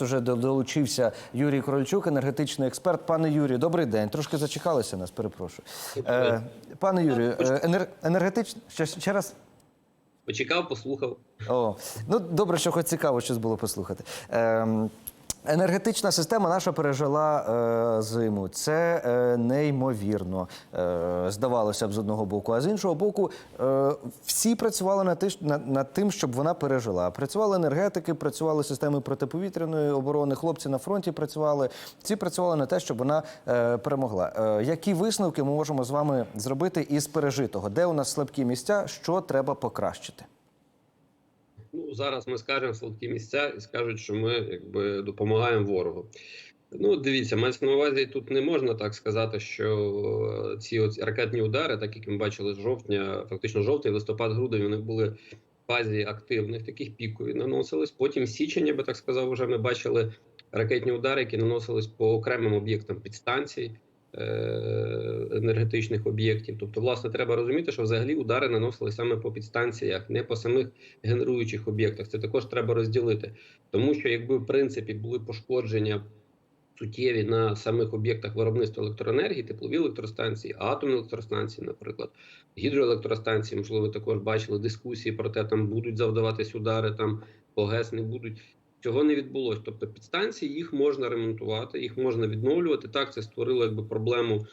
нас уже долучився Юрій Корольчук, енергетичний експерт. Пане Юрію, добрий день. Трошки зачекалися нас, перепрошую. Е, пане Юрію, е, енер... енергетичний ще, ще раз. Почекав, послухав. О, ну добре, що хоч цікаво щось було послухати. Ем, енергетична система наша пережила е, зиму. Це е, неймовірно. Е, здавалося б, з одного боку, а з іншого боку, е, всі працювали над, тиш- над, над тим, щоб вона пережила. Працювали енергетики, працювали системи протиповітряної оборони. Хлопці на фронті працювали. Всі працювали на те, щоб вона е, перемогла. Е, які висновки ми можемо з вами зробити із пережитого? Де у нас слабкі місця? Що треба покращити? Зараз ми скажемо слабкі місця і скажуть, що ми якби допомагаємо ворогу. Ну, дивіться, мається на увазі тут не можна так сказати, що ці от ракетні удари, так як ми бачили з жовтня, фактично жовтий, листопад, грудень, вони були в фазі активних, таких пікові наносились. Потім січень, я би так сказав, вже ми бачили ракетні удари, які наносились по окремим об'єктам підстанцій. Е, Енергетичних об'єктів, тобто, власне, треба розуміти, що взагалі удари наносили саме по підстанціях, не по самих генеруючих об'єктах. Це також треба розділити, тому що якби в принципі були пошкодження суттєві на самих об'єктах виробництва електроенергії, теплові електростанції, атомні електростанції, наприклад, гідроелектростанції, можливо, ви також бачили дискусії про те, там будуть завдаватись удари, там по ГЕС не будуть. Цього не відбулося. Тобто підстанції їх можна ремонтувати, їх можна відновлювати. Так, це створило якби проблему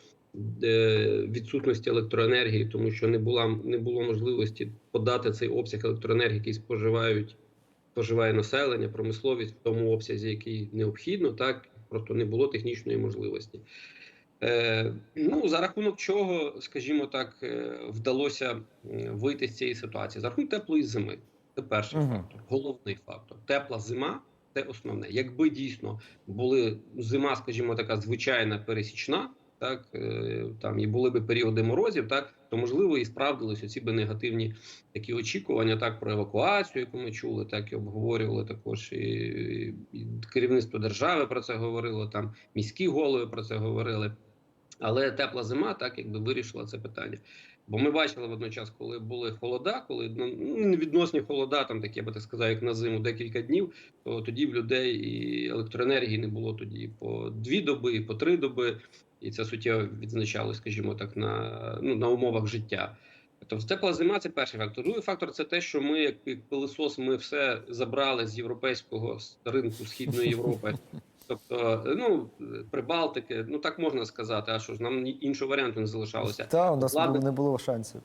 е, відсутності електроенергії, тому що не була не було можливості подати цей обсяг електроенергії, який споживають споживає населення, промисловість в тому обсязі, який необхідно, так просто не було технічної можливості. Е, ну, за рахунок чого, скажімо так, е, вдалося вийти з цієї ситуації? За рахунок теплої зими. Це перший Мгм. фактор, головний фактор. Тепла зима це основне. Якби дійсно були зима, скажімо, така звичайна пересічна, так е, там і були б періоди морозів, так то можливо і справдились оці би негативні такі очікування, так про евакуацію, яку ми чули, так і обговорювали також і, і керівництво держави про це говорило. Там міські голови про це говорили. Але тепла зима так якби вирішила це питання. Бо ми бачили водночас, коли були холода, коли ну невідносні холода, там такі, я би так сказав, як на зиму декілька днів, то тоді в людей і електроенергії не було тоді по дві доби, і по три доби, і це суттєво відзначало, скажімо так, на, ну, на умовах життя. Тобто тепла зима це перший фактор. Другий фактор це те, що ми, як пилисос, ми все забрали з європейського ринку Східної Європи. Тобто, ну Прибалтики, ну так можна сказати, а що ж нам іншого варіанту не залишалося. Та, у нас Ладно. не було шансів.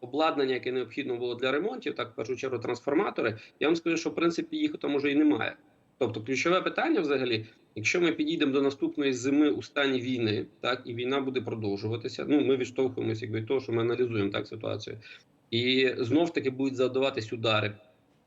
Обладнання, яке необхідно було для ремонтів, так в першу чергу трансформатори. Я вам скажу, що в принципі їх там уже і немає. Тобто, ключове питання, взагалі, якщо ми підійдемо до наступної зими у стані війни, так і війна буде продовжуватися. Ну ми відштовхуємося якби від того, що ми аналізуємо так ситуацію, і знов таки будуть завдаватись удари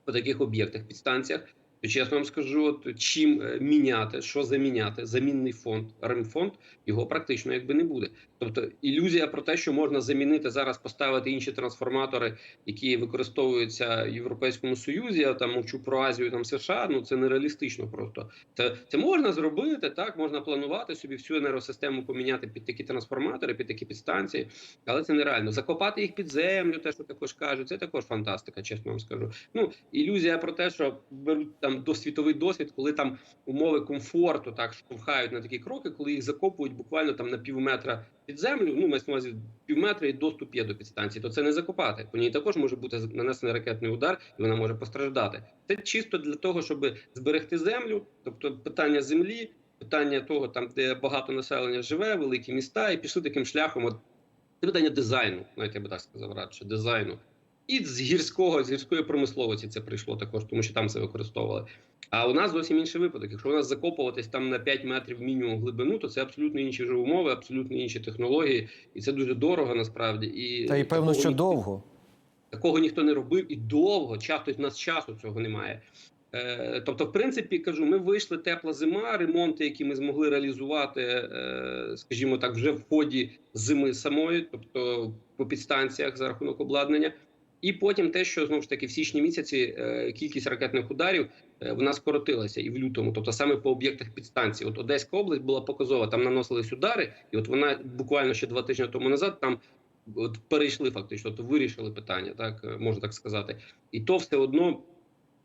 по таких об'єктах, підстанціях. То чесно вам скажу, от чим е, міняти, що заміняти, замінний фонд, ремфонд, його практично якби не буде. Тобто ілюзія про те, що можна замінити зараз, поставити інші трансформатори, які використовуються в Європейському Союзі, я там мовчу про Азію, там США. Ну це нереалістично. Просто це, це можна зробити, так можна планувати собі всю енергосистему поміняти під такі трансформатори, під такі підстанції, але це нереально. Закопати їх під землю, те, що також кажуть, це також фантастика, чесно вам скажу. Ну ілюзія про те, що беруть там досвітовий досвід, коли там умови комфорту так штовхають на такі кроки, коли їх закопують буквально там на пів метра під землю. Ну мається на увазі пів метра і доступ є до підстанції, то це не закопати. По ній також може бути нанесений ракетний удар, і вона може постраждати. Це чисто для того, щоб зберегти землю, тобто питання землі, питання того, там де багато населення живе, великі міста, і пішли таким шляхом. От це питання дизайну, навіть я би так сказав, радше дизайну. І з гірського, з гірської промисловості це прийшло також, тому що там це використовували. А у нас зовсім інший випадок. Якщо у нас закопуватись там на 5 метрів мінімум глибину, то це абсолютно інші вже умови, абсолютно інші технології, і це дуже дорого насправді. І Та й певно, що ніхто- довго. Такого ніхто не робив і довго. Часто в нас часу цього немає. Е, тобто, в принципі, кажу, ми вийшли тепла зима, ремонти, які ми змогли реалізувати, е, скажімо так, вже в ході зими самої, тобто по підстанціях за рахунок обладнання. І потім те, що знову ж таки в січні місяці е, кількість ракетних ударів е, вона скоротилася і в лютому, тобто саме по об'єктах підстанції. От Одеська область була показова, там наносились удари, і от вона буквально ще два тижні тому назад там от перейшли фактично, то вирішили питання, так е, можна так сказати, і то все одно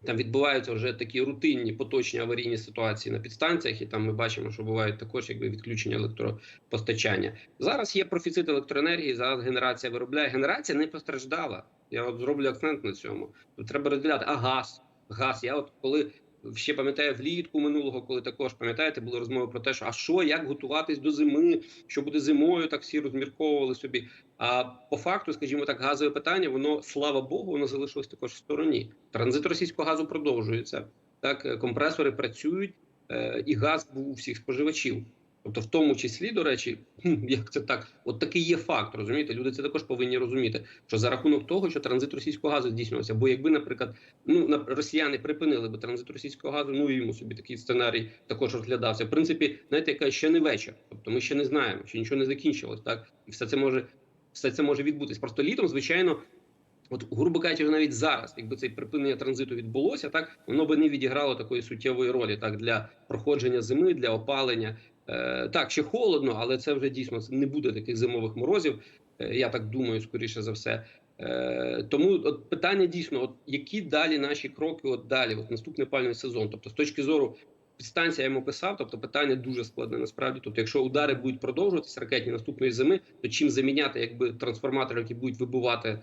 Там відбуваються вже такі рутинні поточні аварійні ситуації на підстанціях, і там ми бачимо, що бувають також якби відключення електропостачання. Зараз є профіцит електроенергії. Зараз генерація виробляє. Генерація не постраждала. Я от зроблю акцент на цьому. Треба розділяти. А газ, газ. Я от коли ще пам'ятаю влітку минулого, коли також пам'ятаєте, були розмови про те, що а що, як готуватись до зими, що буде зимою, так всі розмірковували собі. А по факту, скажімо так, газове питання, воно слава Богу, воно залишилось також в стороні. Транзит російського газу продовжується. Так, е, компресори працюють, е, і газ був у всіх споживачів. Тобто, в тому числі, до речі, як це так, от такий є факт, розумієте? Люди це також повинні розуміти, що за рахунок того, що транзит російського газу здійснювався. Бо якби, наприклад, ну росіяни припинили би транзит російського газу, ну і йому собі такий сценарій також розглядався. В принципі, знаєте, яка ще не вечір. Тобто ми ще не знаємо, ще нічого не закінчилось. Так і все це може, все це може відбутись. Просто літом, звичайно. От, грубо кажучи, навіть зараз, якби це припинення транзиту відбулося, так воно би не відіграло такої суттєвої ролі так для проходження зими, для опалення. Е, так, ще холодно, але це вже дійсно не буде таких зимових морозів. Е, я так думаю, скоріше за все. Е, тому от питання дійсно, от які далі наші кроки, от далі, от наступний пальний сезон. Тобто, з точки зору підстанція я йому писав, тобто питання дуже складне насправді. Тобто, якщо удари будуть продовжуватися ракетні наступної зими, то чим заміняти якби трансформатори, які будуть вибувати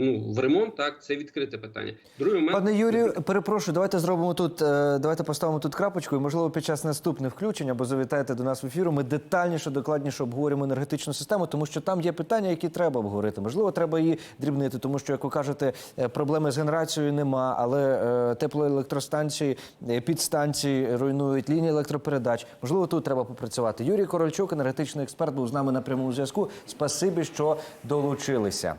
ну в ремонт, так це відкрите питання. Другий момент Пане Юрію, перепрошую, давайте зробимо тут. е, Давайте поставимо тут крапочку. І можливо, під час наступних включень або завітаєте до нас в ефіру. Ми детальніше, докладніше обговоримо енергетичну систему, тому що там є питання, які треба обговорити. Можливо, треба її дрібнити, тому що, як ви кажете, е, проблеми з генерацією нема, але е, теплоелектростанції, е, підстанції руйнують лінії електропередач. Можливо, тут треба попрацювати. Юрій Корольчук, енергетичний експерт, був з нами на прямому зв'язку. Спасибі, що долучилися.